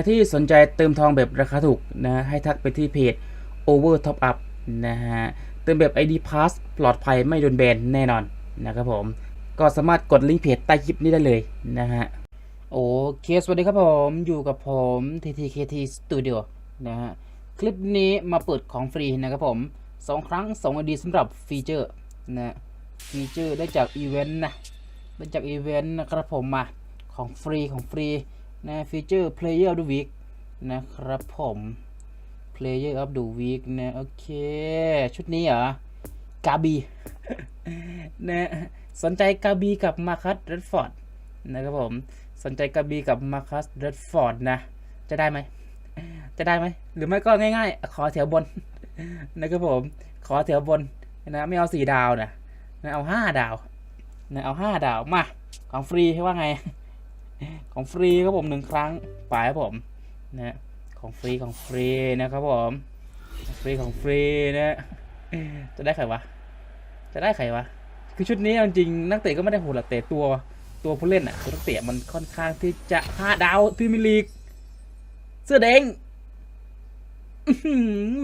รที่สนใจเติมทองแบบราคาถูกนะ ให้ทักไปที่เพจ Over Top Up นะฮะ เติมแบบ ID Pass ปลอดภัยไม่โดนแบนแน่นอนนะครับผม ก็สามารถกดลิงก์เพจใต้คลิปนี้ได้เลยนะฮะ โอเค สวัสดีครับผม อยู่กับผม TTKT Studio นะฮะ คลิปนี้มาเปิดของฟรีนะครับผมสองครั้งสองอดีสำหรับฟีเจอร์นะฟีเจอร์ได้จากอีเวนต์นะ ได้จากอีเวนต์นะครับผมมาของฟรีของฟรี นะฟีเจอร์ Player of the Week นะครับผม Player of the Week นะโอเค ชุดนี้เหรอกาบีนะสนใจกาบีกับมาคัสเรดฟอร์ดนะครับผม สนใจกาบีกับมาคัสเรดฟอร์ดนะ จะได้ไหม จะได้ไหม หรือไม่ก็ง่ายๆ ขอแถวบนนะครับผม ขอแถวบนนะไม่เอาสี่ดาวนะนะเอาห้าดาวนะเอาห้าดาวมา ของฟรีให้ว่าไง ของฟรีครับผมหนึ่งครั้งไปครับผมนะของฟรีของฟรีนะครับผมฟรีของฟรีนะจะได้ใครวะจะได้ใครวะคือชุดนี้จริงนักเตะก็ไม่ได้โหดหรอกแต่ตัวตัวผู้เล่นอะตัวนักเตะมันค่อนข้างที่จะห้าดาวพรีเมียร์ลีกเสื้อแดง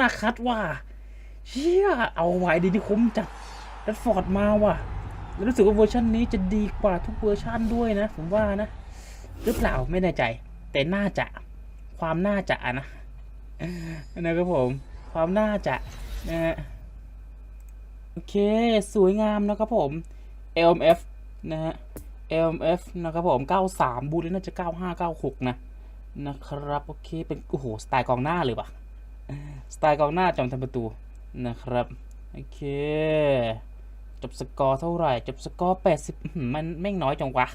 มาคัดว่าเชี่ยเอาไว้ดีที่คุ้มจัดรัดฟอร์ดมาว่ะ แล้วรู้สึกว่าเวอร์ชันนี้จะดีกว่าทุกเวอร์ชันด้วยนะ ผมว่านะ หรือเปล่าไม่แน่ใจ แต่น่าจะความน่าจะนะนะครับผม ความน่าจะนะฮะโอเค สวยงามนะครับผม LMF นะฮะ LMF นะครับผม 93 บูธน่าจะ 95 96 นะ นะครับ โอเค เป็น โอ้โห สไตล์กองหน้าเลยว่ะ สไตล์กองหน้าจอมทำประตู นะครับ โอเค จบสกอร์เท่าไหร่ จบสกอร์ 80 มันแม่งน้อยจังวะ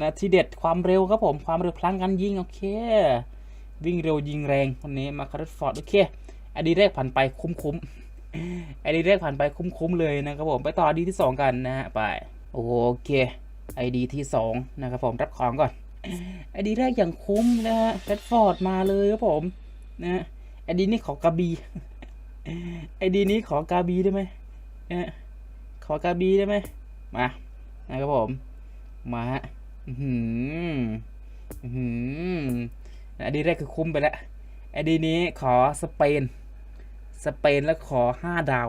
นาทีเด็ดความเร็วครับผมความเร็วพลังกันยิงโอเค วิ่งเร็วยิงแรงคนนี้มาคาร์ฟอร์ดโอเคอดีแรกผ่านไปคุ้มๆไอดีแรกผ่านไปคุ้มๆเลยนะครับผมไปต่อดีที่ 2 กันนะฮะไปโอเคไอดีที่2นะครับผมรับของก่อนไอดีแรกอย่างคุ้มนะฮะแรดฟอร์ดมาเลยครับผมนะไอดีนี้ขอกระบีไอดีนี้ขอกาบีได้ไหมนะขอกาบีได้ไหมมานะครับผมมาฮะ อื้อหืออื้อหือไอดีแรกคือคุ้มไปแล้วไอดีนี้ขอสเปน สเปนแล้วขอห้าดาว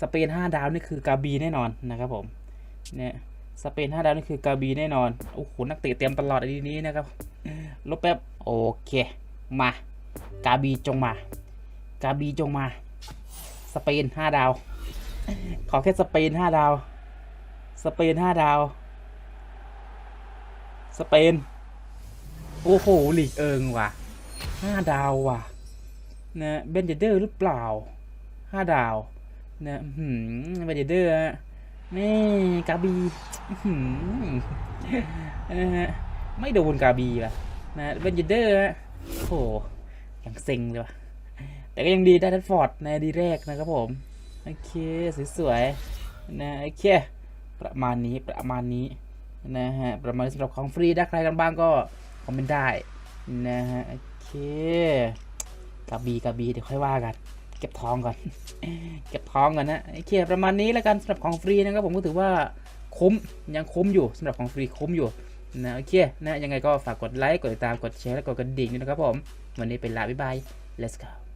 สเปนห้าดาวนี่คือกาบีแน่นอนนะครับผม เนี่ย สเปนห้าดาวนี่คือกาบีแน่นอน โอ้โห นักเตะเตรียมตลอดไอ้ดีนี้นะครับ ลบแป๊บ โอเค มา กาบีจงมา กาบีจงมา สเปนห้าดาว ขอแค่สเปนห้าดาว สเปนห้าดาว สเปน โอ้โหลีกเอิงว่ะห้าดาวว่ะนะเบนเจเดอร์หรือเปล่าห้าดาวนะหืมเบนเจเดอร์นี่กาบีหืมนะไม่โดนกาบีว่ะนะเบนเจเดอร์ฮะโอ้โหยังเซ็งเลยว่ะแต่ก็ยังดีได้ทัดฟอร์ดในดีแรกนะครับผม โอเค สวยๆนะโอเค ประมาณนี้ประมาณนี้ นะฮะ ประมาณสำหรับของฟรีได้ใครกันบ้างก็คอมเมนต์ได้นะฮะ โอเคกระบีกระบีเดี๋ยวค่อยว่ากัน เก็บทองก่อน เก็บทองก่อนนะโอเคประมาณนี้แล้วกันสำหรับของฟรีนะครับผมก็ถือว่าคุ้มยังคุ้มอยู่สำหรับของฟรีคุ้มอยู่นะโอเคนะยังไงก็ฝากกดไลค์กดติดตามกดแชร์และกดกระดิ่งด้วยนะครับผม วันนี้เป็นลาบ๊ายบาย let's go